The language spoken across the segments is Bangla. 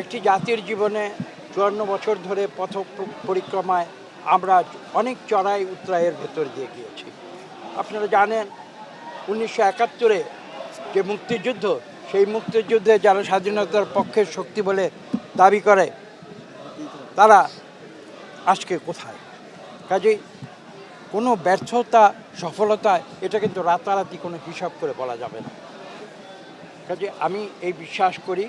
একটি জাতির জীবনে চুয়ান্ন বছর ধরে পথ পরিক্রমায় আমরা অনেক চড়াই উত্তরায়ের ভেতর দিয়ে গিয়েছি। আপনারা জানেন, উনিশশো একাত্তরে যে মুক্তিযুদ্ধ, সেই মুক্তিযুদ্ধে যারা স্বাধীনতার পক্ষের শক্তি বলে দাবি করে, তারা আজকে কোথায়? কাজেই কোনো ব্যর্থতা, সফলতা, এটা কিন্তু রাতারাতি কোনো হিসাব করে বলা যাবে না। কাজে আমি এই বিশ্বাস করি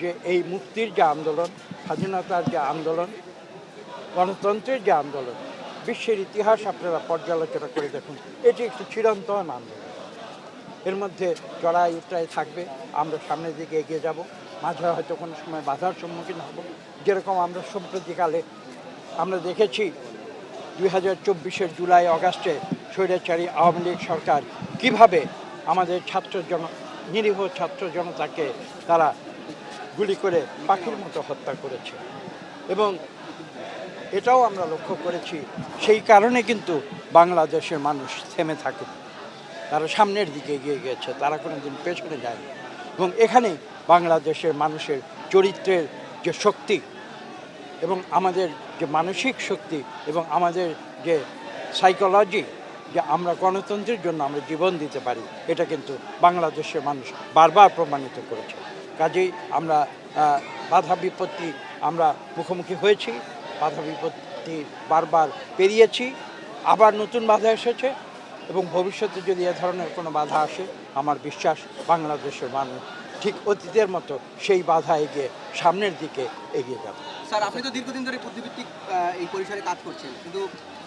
যে এই মুক্তির যে আন্দোলন, স্বাধীনতার যে আন্দোলন, গণতন্ত্রের যে আন্দোলন, বিশ্বের ইতিহাস আপনারা পর্যালোচনা করে দেখুন। এটি একটি চিরন্তন আন্দোলন। এর মধ্যে চড়াই উত্তরাই থাকবে। আমরা সামনের দিকে এগিয়ে যাব। মাঝে হয়তো কোনো সময় বাধার সম্মুখীন হব। যেরকম আমরা সম্প্রতিকালে আমরা দেখেছি, দুই হাজার চব্বিশের জুলাই অগাস্টে স্বৈরাচারী আওয়ামী লীগ সরকার কীভাবে আমাদের ছাত্র জন, নিরীহ ছাত্র জনতাকে তারা গুলি করে পাখির মতো হত্যা করেছে। এবং এটাও আমরা লক্ষ্য করেছি, সেই কারণে কিন্তু বাংলাদেশের মানুষ থেমে থাকে। তারা সামনের দিকে এগিয়ে গিয়েছে, তারা কোনো দিন পেছনে যায়নি। এবং এখানেই বাংলাদেশের মানুষের চরিত্রের যে শক্তি এবং আমাদের যে মানসিক শক্তি এবং আমাদের যে সাইকোলজি যে আমরা গণতন্ত্রের জন্য আমরা জীবন দিতে পারি, এটা কিন্তু বাংলাদেশের মানুষ বারবার প্রমাণিত করেছে। কাজেই আমরা বাধা বিপত্তি আমরা মুখোমুখি হয়েছি, বাধা বিপত্তি বারবার পেরিয়েছি, আবার নতুন বাধা এসেছে এবং ভবিষ্যতে যদি এ ধরনের কোনো বাধা আসে, আমার বিশ্বাস বাংলাদেশের মানুষ ঠিক অতীতের মতো সেই বাধা এগিয়ে সামনের দিকে এগিয়ে যাবে। স্যার, আপনি তো দীর্ঘদিন ধরে বুদ্ধিভিত্তিক এই পরিসরে কাজ করছেন, কিন্তু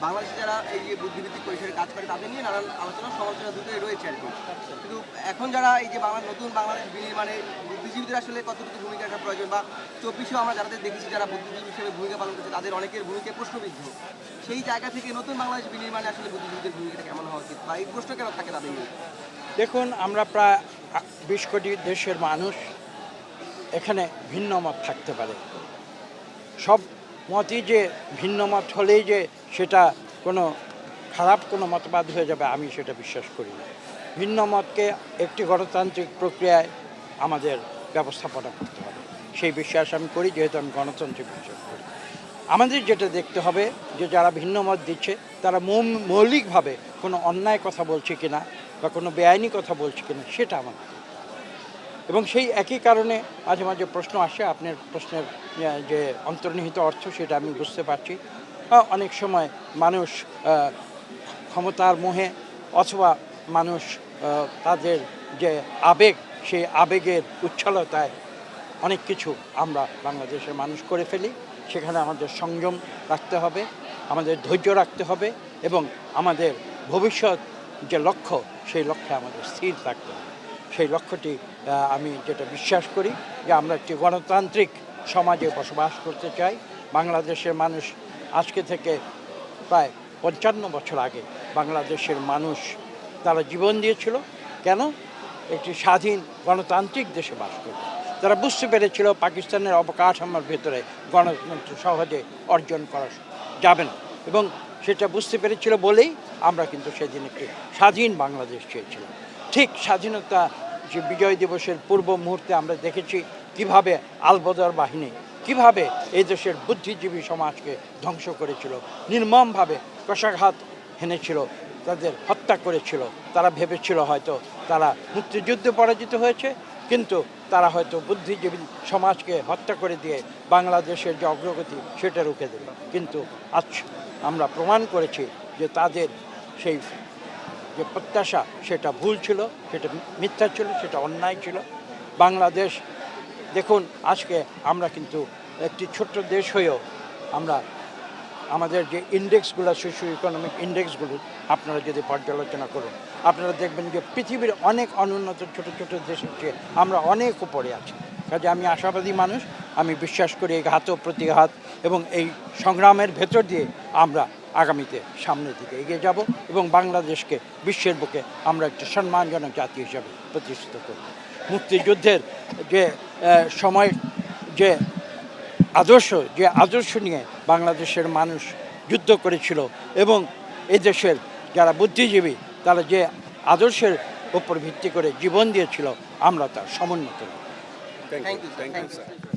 বাংলাদেশে যারা এই যে বুদ্ধিভিত্তিক পরিসরে কাজ করে, তাদের নিয়ে নানান আলোচনা, সমালোচনা দুটোই রয়েছে আর কি। কিন্তু এখন যারা এই যে বাংলা নতুন বাংলাদেশ বিনির্মাণে বুদ্ধিজীবীদের আসলে কতটুকু ভূমিকা রাখা প্রয়োজন বা চব্বিশেও আমরা যাদের দেখেছি যারা বুদ্ধিজীবী হিসেবে ভূমিকা পালন করছে, তাদের অনেকের ভূমিকা প্রশ্নবিদ্ধ। সেই জায়গা থেকে নতুন বাংলাদেশ বিনির্মাণে আসলে বুদ্ধিজীবীদের ভূমিকাটা কেমন হওয়া উচিত বা এই প্রশ্ন কেন থাকে তাদের নিয়ে? দেখুন, আমরা প্রায় বিশ কোটি দেশের মানুষ, এখানে ভিন্ন মত থাকতে পারে। সব মতই যে ভিন্ন মত হলেই যে সেটা কোনো খারাপ কোনো মতবাদ হয়ে যাবে, আমি সেটা বিশ্বাস করি না। ভিন্ন মতকে একটি গণতান্ত্রিক প্রক্রিয়ায় আমাদের ব্যবস্থাপনা করতে হবে। সেই বিশ্বাস আমি করি, যেহেতু আমি গণতন্ত্রে বিশ্বাস করি। আমাদের যেটা দেখতে হবে যে যারা ভিন্ন মত দিচ্ছে, তারা মৌলিকভাবে কোনো অন্যায় কথা বলছে কিনা বা কোনো বেআইনি কথা বলছে কিনা, সেটা আমার এবং সেই একই কারণে মাঝে মাঝে প্রশ্ন আসে, আপনার প্রশ্নের যে অন্তর্নিহিত অর্থ সেটা আমি বুঝতে পারছি। অনেক সময় মানুষ ক্ষমতার মোহে অথবা মানুষ তাদের যে আবেগ, সেই আবেগের উচ্ছলতায় অনেক কিছু আমরা বাংলাদেশের মানুষ করে ফেলি। সেখানে আমাদের সংযম রাখতে হবে, আমাদের ধৈর্য রাখতে হবে এবং আমাদের ভবিষ্যৎ যে লক্ষ্য, সেই লক্ষ্যে আমাদের স্থির থাকতে হবে। সেই লক্ষ্যটি আমি যেটা বিশ্বাস করি যে আমরা একটি গণতান্ত্রিক সমাজে বসবাস করতে চাই। বাংলাদেশের মানুষ আজকে থেকে প্রায় পঞ্চান্ন বছর আগে বাংলাদেশের মানুষ তারা জীবন দিয়েছিল। কেন? একটি স্বাধীন গণতান্ত্রিক দেশে বাস করত তারা বুঝতে পেরেছিল পাকিস্তানের অবকাঠামোর ভেতরে গণতন্ত্র সহজে অর্জন করা যাবে না। এবং সেটা বুঝতে পেরেছিল বলেই আমরা কিন্তু সেদিন একটি স্বাধীন বাংলাদেশ চেয়েছিলাম। ঠিক স্বাধীনতা যে বিজয় দিবসের পূর্ব মুহূর্তে আমরা দেখেছি কীভাবে আলবদর বাহিনী, কীভাবে এই দেশের বুদ্ধিজীবী সমাজকে ধ্বংস করেছিল, নির্মমভাবে কষাঘাত হেনেছিল, তাদের হত্যা করেছিল। তারা ভেবেছিল হয়তো তারা মুক্তিযুদ্ধে পরাজিত হয়েছে, কিন্তু তারা হয়তো বুদ্ধিজীবী সমাজকে হত্যা করে দিয়ে বাংলাদেশের যে অগ্রগতি সেটা রুখে দেবে কিন্তু আজ আমরা প্রমাণ করেছি যে তাদের সেই যে প্রত্যাশা, সেটা ভুল ছিল, সেটা মিথ্যা ছিল, সেটা অন্যায় ছিল। বাংলাদেশ, দেখুন, আজকে আমরা কিন্তু একটি ছোট্ট দেশ হয়েও আমরা আমাদের যে ইন্ডেক্সগুলো, সোশিও ইকোনমিক ইন্ডেক্সগুলো, আপনারা যদি পর্যালোচনা করুন, আপনারা দেখবেন যে পৃথিবীর অনেক অনুন্নত ছোট ছোট দেশের চেয়ে আমরা অনেক উপরে আছি। কাজে আমি আশাবাদী মানুষ, আমি বিশ্বাস করি এই ঘাত প্রতিঘাত এবং এই সংগ্রামের ভেতর দিয়ে আমরা আগামীতে সামনের দিকে এগিয়ে যাব এবং বাংলাদেশকে বিশ্বের বুকে আমরা একটি সম্মানজনক জাতি হিসাবে প্রতিষ্ঠিত করব। মুক্তিযুদ্ধের যে সময়, যে আদর্শ যে আদর্শ নিয়ে বাংলাদেশের মানুষ যুদ্ধ করেছিল এবং এদেশের যারা বুদ্ধিজীবী, তারা যে আদর্শের উপর ভিত্তি করে জীবন দিয়েছিল, আমরা তার সমুন্নত thank you thank you sir